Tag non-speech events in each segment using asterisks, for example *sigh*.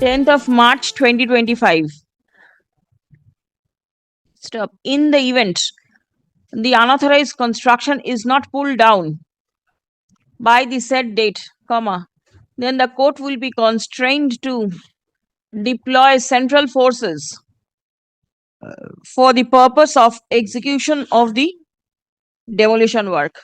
10th of March 2025. Stop. In the event the unauthorized construction is not pulled down by the said date, comma, then the court will be constrained to deploy central forces uh, for the purpose of execution of the demolition work.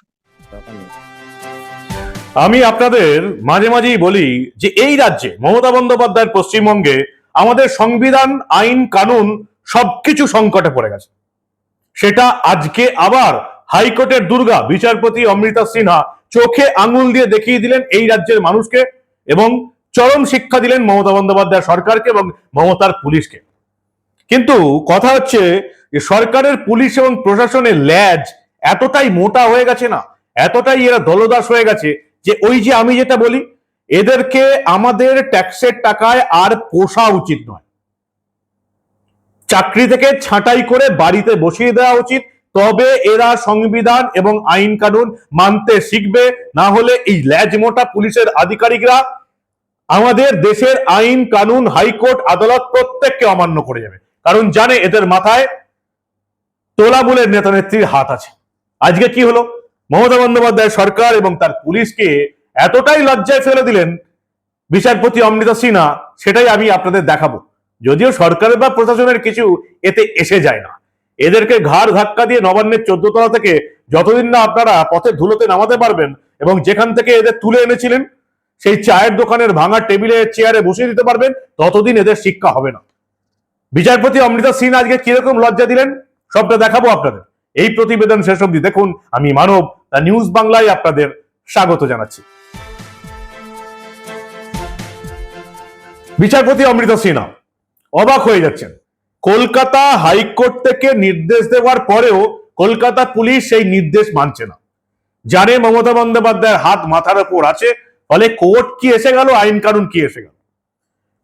আমি আপনাদের মাঝে মাঝেই বলি যে এই রাজ্যে মমতা বন্দ্যোপাধ্যায়ের পশ্চিমবঙ্গে আমাদের সংবিধান, আইন, কানুন সবকিছু সংকটে পড়ে গেছে। সেটা আজকে আবার হাইকোর্টের দুর্গা বিচারপতি অমৃতা সিনহা চোখে আঙুল দিয়ে দেখিয়ে দিলেন এই রাজ্যের মানুষকে এবং চরম শিক্ষা দিলেন মমতা বন্দ্যোপাধ্যায় সরকারকে এবং মমতার পুলিশকে। কিন্তু কথা হচ্ছে যে সরকারের পুলিশ এবং প্রশাসনের ল্যাজ এতটাই মোটা হয়ে গেছে না, এতটাই এরা দলদাস হয়ে গেছে যে ওই যে আমি যেটা বলি, এদেরকে আমাদের ট্যাক্সের টাকায় আর পোষা উচিত নয়। চাকরি থেকে ছাঁটাই করে বাড়িতে বসিয়ে দেওয়া উচিত, তবে এরা সংবিধান এবং আইন কানুন মানতে শিখবে, না হলে এই ল্যাজ মোটা পুলিশের আধিকারিকরা আমাদের দেশের আইন কানুন হাইকোর্ট আদালত প্রত্যেককে অমান্য করে যাবে। কারণ জানে এদের মাথায় তোলামূলের নেতা নেত্রীর হাত আছে। আজকে কি হলো? মমতা বন্দ্যোপাধ্যায় সরকার এবং তার পুলিশকে এতটাই লজ্জায় ফেলে দিলেন বিচারপতি অমৃতা সিনহা, সেটাই আমি আপনাদের দেখাবো। যদিও সরকারের বা প্রশাসনের কিছু এতে এসে যায় না। এদেরকে ঘাড় ধাক্কা দিয়ে নবান্নের চোদ্দ তলা থেকে যতদিন না আপনারা পথে ধুলোতে নামাতে পারবেন এবং যেখান থেকে এদের তুলে এনেছিলেন, সেই চায়ের দোকানের ভাঙা টেবিলে চেয়ারে বসিয়ে দিতে পারবেন, ততদিন এদের শিক্ষা হবে না। বিচারপতি অমৃতা সিন আজকে কীরকম লজ্জা দিলেন, সবটা দেখাবো আপনাদের। এই প্রতিবেদন শেষ অবধি দেখুন, আমি মানব নিউজ বাংলায় আপনাদের স্বাগত জানাচ্ছি। বিচারপতি অমৃত সিনহা, অবাক হয়ে যাচ্ছেন। কলকাতা হাইকোর্ট থেকে নির্দেশ দেওয়ার পরেও কলকাতা পুলিশ সেই নির্দেশ মানছে না। জানে মমতা বন্দ্যোপাধ্যায়ের হাত মাথার উপর আছে, ফলে কোর্ট কি এসে গেল, আইন কানুন কি এসে গেল?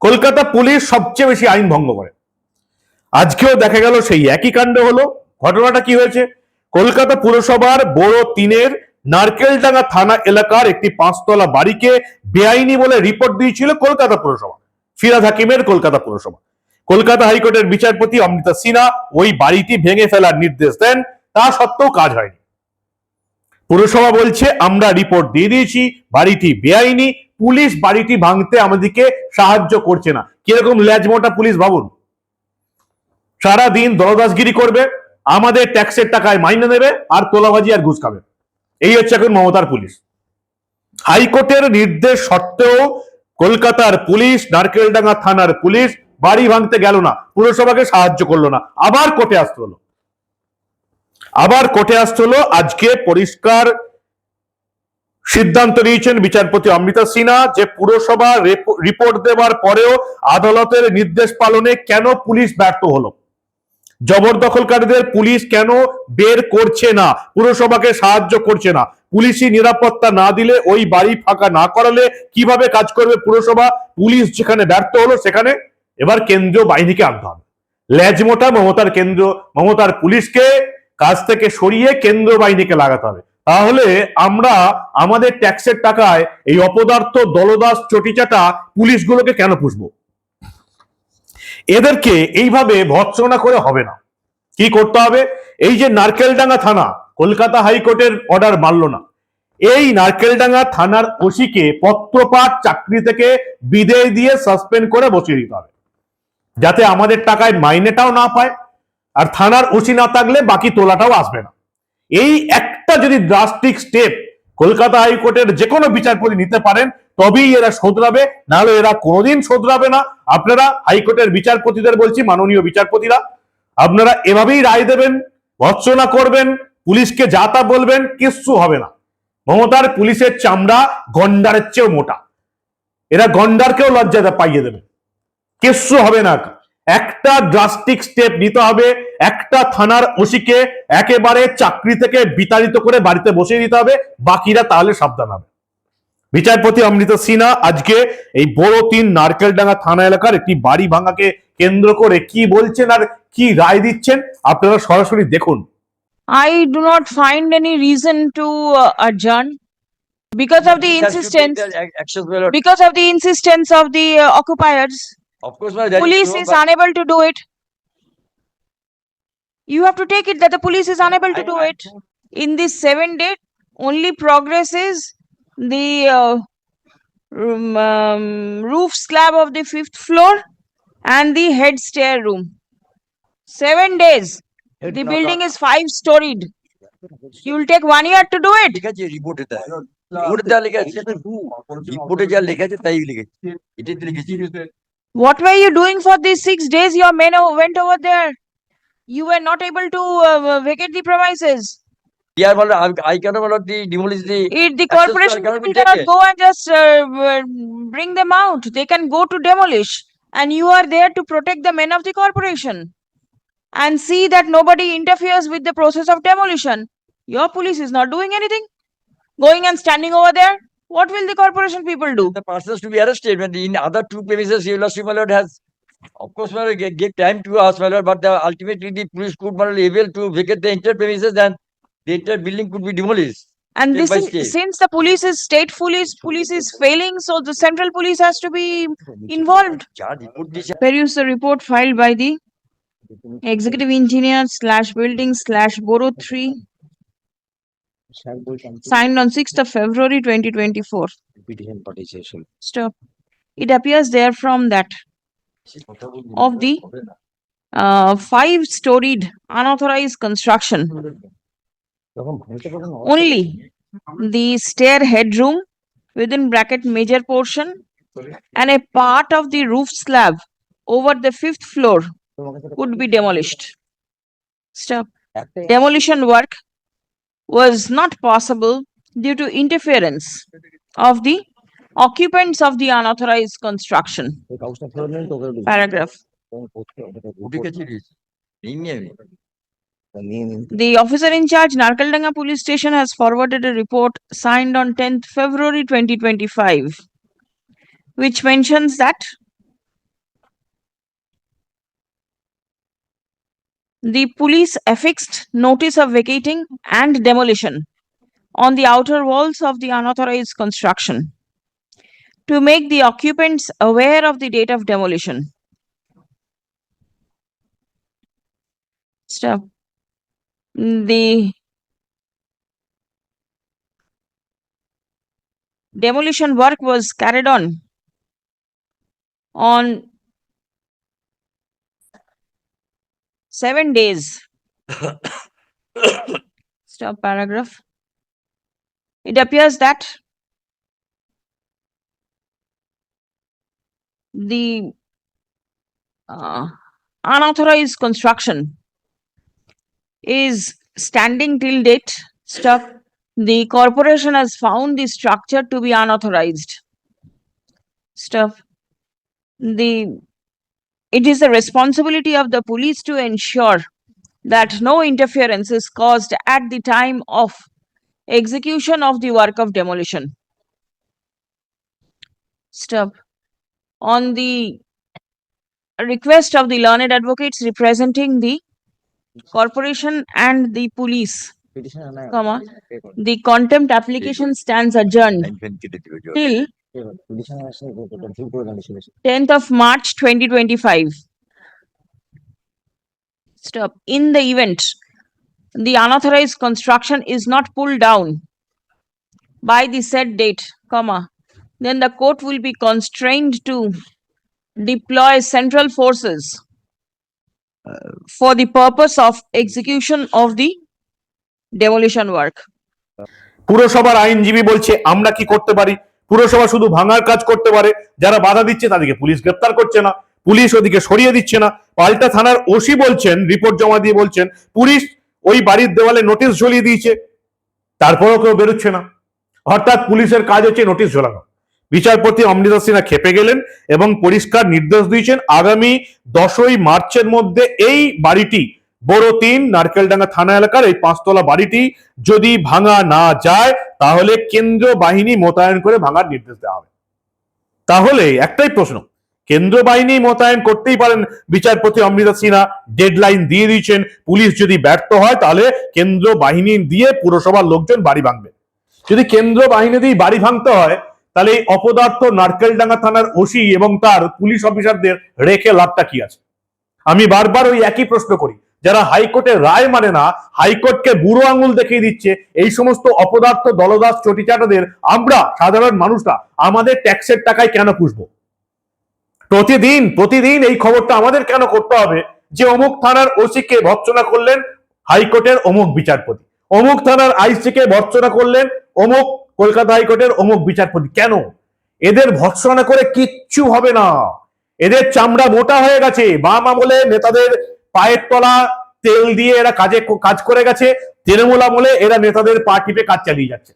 কলকাতা পুলিশ সবচেয়ে বেশি আইন ভঙ্গ করে। আজকেও দেখা গেল সেই একই কাণ্ড হলো। ঘটনাটা কি হয়েছে? কলকাতা পুরসভার বড় তিনের নারকেলডাঙ্গা থানা এলাকার একটি পাঁচতলা বাড়িকে বেআইনি বলে রিপোর্ট দিয়েছিল কলকাতা পুরসভা। ফিরাদ হাকিমের কলকাতা পুরসভা। কলকাতা হাইকোর্টের বিচারপতি অমৃতা সিনহা ওই বাড়িটি ভেঙে ফেলার নির্দেশ দেন, তা সত্ত্বেও কাজ হয়নি। পুরসভা বলছে, আমরা রিপোর্ট দিয়ে দিয়েছি, বাড়িটি বেআইনি, পুলিশ বাড়িটি ভাঙতে আমাদেরকে সাহায্য করছে না। কীরকম ল্যাজমোটা পুলিশ ভাবুন? সারা দিন দলদাসগিরি করবে আমাদের ট্যাক্সের টাকায় মাইনে নেবে আর তোলাবাজি আর ঘুষ খাবে। এই হচ্ছে এখন মমতার পুলিশ। হাইকোর্টের নির্দেশ সত্ত্বেও কলকাতার পুলিশ, নারকেলডাঙ্গা থানার পুলিশ বাড়ি ভাঙতে গেল না, পুরসভাকে সাহায্য করল না। আবার কোর্টে আসতে হলো। আবার কোর্টে আসতে হলো। আজকে পরিষ্কার সিদ্ধান্ত নিয়েছেন বিচারপতি অমৃতা সিনহা যে পুরসভা রিপোর্ট দেওয়ার পরেও আদালতের নির্দেশ পালনে কেন পুলিশ ব্যর্থ হলো। জবরদখলকারীদের পুলিশ কেন বের করছে না? পুরসভাকে সাহায্য করছে না। পুলিশি নিরাপত্তা না দিলে, ওই বাড়ি ফাঁকা না করালে কীভাবে কাজ করবে পুরসভা? পুলিশ যেখানে ব্যর্থ হলো সেখানে। এবার কেন্দ্রীয় বাহিনীকে আনতে হবে। ল্যাজমোটা মমতার কেন্দ্র, মমতার পুলিশকে কাজ থেকে সরিয়ে কেন্দ্র বাহিনীকে লাগাতে হবে। তাহলে আমরা আমাদের ট্যাক্সের টাকায় এই অপদার্থ দলদাস চটিচাটা পুলিশগুলোকে কেন পুষবো? এদেরকে এইভাবে ভৎসনা করে হবে না। কি করতে হবে? এই যে নারকেলডাঙ্গা থানা, কলকাতা হাইকোর্টের অর্ডার মানল না। এই নারকেলডাঙ্গা থানার ওসিকে পত্রপাঠ চাকরি থেকে বিদেয় দিয়ে সাসপেন্ড করে বসিয়ে দিতে হবে। যাতে আমাদের টাকায় মাইনেটাও না পায়, আর থানার ওসি না থাকলে বাকি তোলাটাও আসবে না। এই একটা যদি ড্রাস্টিক স্টেপ কলকাতা হাইকোর্টের যে কোনো বিচারপতি নিতে পারেন, তবেই এরা শোধরাবে, নাহলে এরা কোনোদিন শোধরাবে না। আপনারা হাইকোর্টের বিচারপতিদের বলছি, মাননীয় বিচারপতিরা, আপনারা এভাবেই রায় দেবেন ভৎসনা করবেন, পুলিশকে যা তা বলবেন, কিচ্ছু হবে না। মমতার পুলিশের চামড়া গন্ডারের চেয়েও মোটা। এরা গন্ডারকেও লজ্জা পাইয়ে দেবে। কিচ্ছু হবে না একটা ড্রাস্টিক স্টেপ নিতে হবে একটা থানার ওসিকে একেবারে চাকরি থেকে বিতাড়িত করে বাড়িতে বসিয়ে দিতে হবে বাকিরা তাহলে সাবধান হবে বিচারপতি অমৃত সিনহা আজকে এই বড় তিন নারকেলডাঙ্গা থানা এলাকার একটি বাড়ি ভাঙাকে কেন্দ্র করে কি বলছেন আর কি রায় দিচ্ছেন আপনারা সরাসরি দেখুন I do not find any reason to uh, adjourn. Because of the insistence, my lord. because of the insistence of the uh, occupiers, Of course, my lord, that police true, is but unable to do it. You have to take it that the police is unable to I- do I it. don't- In this seven day, only progress is the uh, room, um, roof slab of the fifth floor and the head stair room. Seven days. Head The knock building out. is five storied. You will take one year to do it. ঠিক আছে রিপোর্টে দেয় রিপোর্টে যা লেখা আছে রিপোর্টে যা লেখা আছে তাই লিখেছি এটাই তো লিখেছি what were you doing for these six days your men went over there? You were not able to uh, uh vacate the premises. Yeah, well, I, I cannot the demolish the. It, the corporation cannot, cannot go and just uh, uh, bring them out. They can go to demolish, and you are there to protect the men of the corporation, and see that nobody interferes with the process of demolition. Your police is not doing anything, going and standing over there. What will the corporation people do? The persons to be arrested when in other two premises, your lordship, my lord, has of course, my lord, give time to us, my lord, but the, ultimately the police could not be able to vacate the entire premises and the entire building could be demolished. And this is, since the police is state police, police is failing, so the central police has to be involved. Peruse the report filed by the executive engineer slash building slash borough three signed on sixth of February twenty twenty-four. Stop. It appears there from that Of the- uh, five-storied unauthorized construction, only the stair headroom within bracket major portion and a part of the roof slab over the fifth floor would be demolished. Stop. Demolition work was not possible due to interference of the occupants of the unauthorized construction. Paragraph. The officer in charge, Narkaldanga Police Station, has forwarded a report signed on 10th February 2025, which mentions that the police affixed notice of vacating and demolition on the outer walls of the unauthorized construction to make the occupants aware of the date of demolition. Stop. The demolition work was carried on on seven days. *coughs* Stop paragraph. It appears that the uh, unauthorized construction is standing till date. Stop. The corporation has found the structure to be unauthorized. Stop. The it is the responsibility of the police to ensure that no interference is caused at the time of execution of the work of demolition. Stop. On the request of the learned advocates representing the corporation and the police, comma, the contempt application stands adjourned till tenth of March twenty twenty-five. Stop. In the event, the unauthorized construction is not pulled down by the said date, comma, then the court will be constrained to deploy central forces uh, for the purpose of execution of the demolition work. পুরসভার আইনজীবী বলছে আমরা কি করতে পারি পুরসভা শুধু ভাঙার কাজ করতে পারে, যারা বাধা দিচ্ছে তাদেরকে পুলিশ গ্রেপ্তার করছে না, পুলিশ ওদিকে সরিয়ে দিচ্ছে না। পাল্টা থানার ওসি বলছেন, রিপোর্ট জমা দিয়ে বলছেন, পুলিশ ওই বাড়ির দেওয়ালে নোটিশ ঝুলিয়ে দিয়েছে, তারপরেও কেউ বেরোচ্ছে না। অর্থাৎ পুলিশের কাজ হচ্ছে নোটিশ ঝোলানো। বিচারপতি অমৃতা সিনহা খেপে গেলেন এবং পরিষ্কার নির্দেশ দিয়েছেন, আগামী দশই মার্চের মধ্যে এই বাড়িটি বড় তিন, নারকেলডাঙ্গা থানা এলাকার এই পাঁচতলা বাড়িটি যদি ভাঙা না যায় তাহলে কেন্দ্র বাহিনী মোতায়েন করে ভাঙার নির্দেশ দেওয়া হবে। তাহলে একটাই প্রশ্ন কেন্দ্র বাহিনী মোতায়েন করতেই পারেন বিচারপতি অমৃতা সিনহা, ডেডলাইন দিয়ে দিয়েছেন, পুলিশ যদি ব্যর্থ হয় তাহলে কেন্দ্র বাহিনী দিয়ে পুরসভার লোকজন বাড়ি ভাঙবে। যদি কেন্দ্র বাহিনী দিয়েই বাড়ি ভাঙতে হয়, তাহলে এই অপদার্থ নারকেলডাঙ্গা থানার ওসি এবং তার পুলিশ অফিসারদের রেখে লাভটা কি আছে? আমি বারবার ওই একই প্রশ্ন করি যারা হাইকোর্টের রায় মানে না, হাইকোর্টকে বুড়ো আঙুল দেখিয়ে দিচ্ছে, এই সমস্ত অপদার্থ দলদাস চটিচাটাদের, আমরা সাধারণ মানুষরা, আমাদের ট্যাক্সের টাকায় কেন পুষবো? প্রতিদিন প্রতিদিন এই খবরটা আমাদের কেন করতে হবে? যে অমুক থানার ওসিকে ভর্সনা করলেন হাইকোর্টের অমুক বিচারপতি, অমুক থানার আইসিকে ভর্সনা করলেন অমুক কলকাতা হাইকোর্টের অমুক বিচারপতি, কেন? এদের ভর্সনা করে কিচ্ছু হবে না। এদের চামড়া মোটা হয়ে গেছে। বাম আমলে নেতাদের পায়ের তলা, তেল দিয়ে এরা কাজে, কাজ করে গেছে। তৃণমূল আমলে এরা নেতাদের পা টিপে কাজ চালিয়ে যাচ্ছে।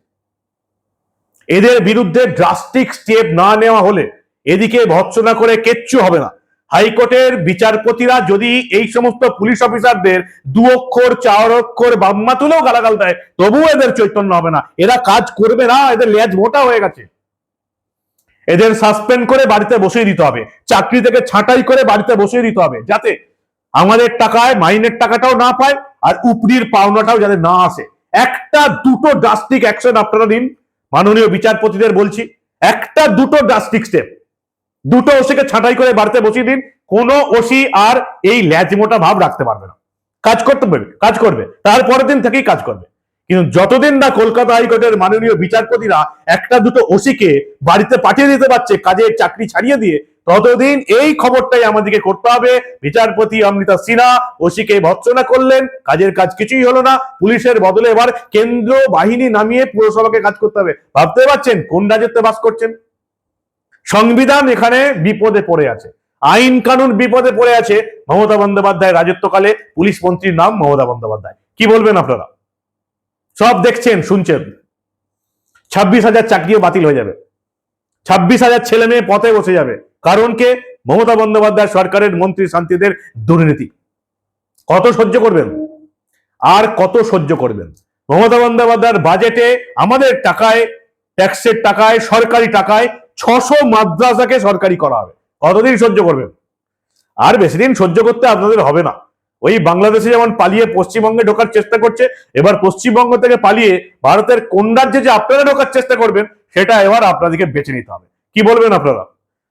এদের বিরুদ্ধে ড্রাস্টিক স্টেপ না নেওয়া হলে এদিকে ভৎসনা করে কিচ্ছু হবে না। হাইকোর্টের বিচারপতিরা যদি এই সমস্ত পুলিশ অফিসারদের দু অক্ষর, চার অক্ষর বাম্মা তুলেও গালাগাল দেয়, তবুও এদের চৈতন্য হবে না। এরা কাজ করবে না, এদের লেজ মোটা হয়ে গেছে। এদের সাসপেন্ড করে বাড়িতে বসিয়ে দিতে হবে। চাকরি থেকে ছাঁটাই করে বাড়িতে বসিয়ে দিতে হবে, যাতে আমাদের টাকায়, মাইনের টাকাটাও না পায়, আর উপরির পাওনাটাও যাতে না আসে। একটা দুটো ড্রাস্টিক অ্যাকশন আপনারা নিন মাননীয় বিচারপতিদের বলছি, একটা দুটো ড্রাস্টিক স্টেপ দুটো ওসিকে ছাঁটাই করে বাড়িতে বসিয়ে দিন। কোনো ওসি আর এই ল্যাজমোটা ভাব রাখতে পারবে না। কাজ করতে পারবে, কাজ করবে। তারপরের দিন থেকেই কাজ করবে। কিন্তু যতদিন না কলকাতা হাইকোর্টের মাননীয় বিচারপতিরা একটা দুটো ওসিকে বাড়িতে পাঠিয়ে দিতে পারছে, কাজের চাকরি ছাড়িয়ে দিয়ে ততদিন এই খবরটাই আমাদেরকে করতে হবে। বিচারপতি অমৃতা সিনহা ওসিকে ভৎসনা করলেন। কাজের কাজ কিছুই হলো না। পুলিশের বদলে এবার কেন্দ্র বাহিনী নামিয়ে পুরসভাকে কাজ করতে হবে। ভাবতে পারছেন কোন রাজ্যতে বাস করছেন? সংবিধান এখানে বিপদে পড়ে আছে। আইন কানুন বিপদে পড়ে আছে। মমতা বন্দ্যোপাধ্যায় রাজত্বকালে পুলিশ মন্ত্রীর নাম মমতা বন্দ্যোপাধ্যায়। কি বলবেন আপনারা? সব দেখছেন, শুনছেন। ছাব্বিশ হাজার চাকরিও বাতিল হয়ে যাবে। ছাব্বিশ হাজার ছেলে মেয়ে পথে বসে যাবে। কারণ কে? মমতা বন্দ্যোপাধ্যায় সরকারের মন্ত্রী শান্তিদের দুর্নীতি। কত সহ্য করবেন? আর কত সহ্য করবেন? মমতা বন্দ্যোপাধ্যায়ের বাজেটে আমাদের টাকায়, ট্যাক্সের টাকায়, সরকারি টাকায় ছশো মাদ্রাসাকে সরকারি করা হবে। কতদিন সহ্য করবেন? আর বেশি দিন সহ্য করতে আপনাদের হবে না। ওই বাংলাদেশে যেমন পালিয়ে পশ্চিমবঙ্গে ঢোকার চেষ্টা করছে, এবার পশ্চিমবঙ্গ থেকে পালিয়ে ভারতের কোন রাজ্যে যে আপনারা ঢোকার চেষ্টা করবেন, সেটা এবার আপনাদেরকে বেছে নিতে হবে। কি বলবেন আপনারা?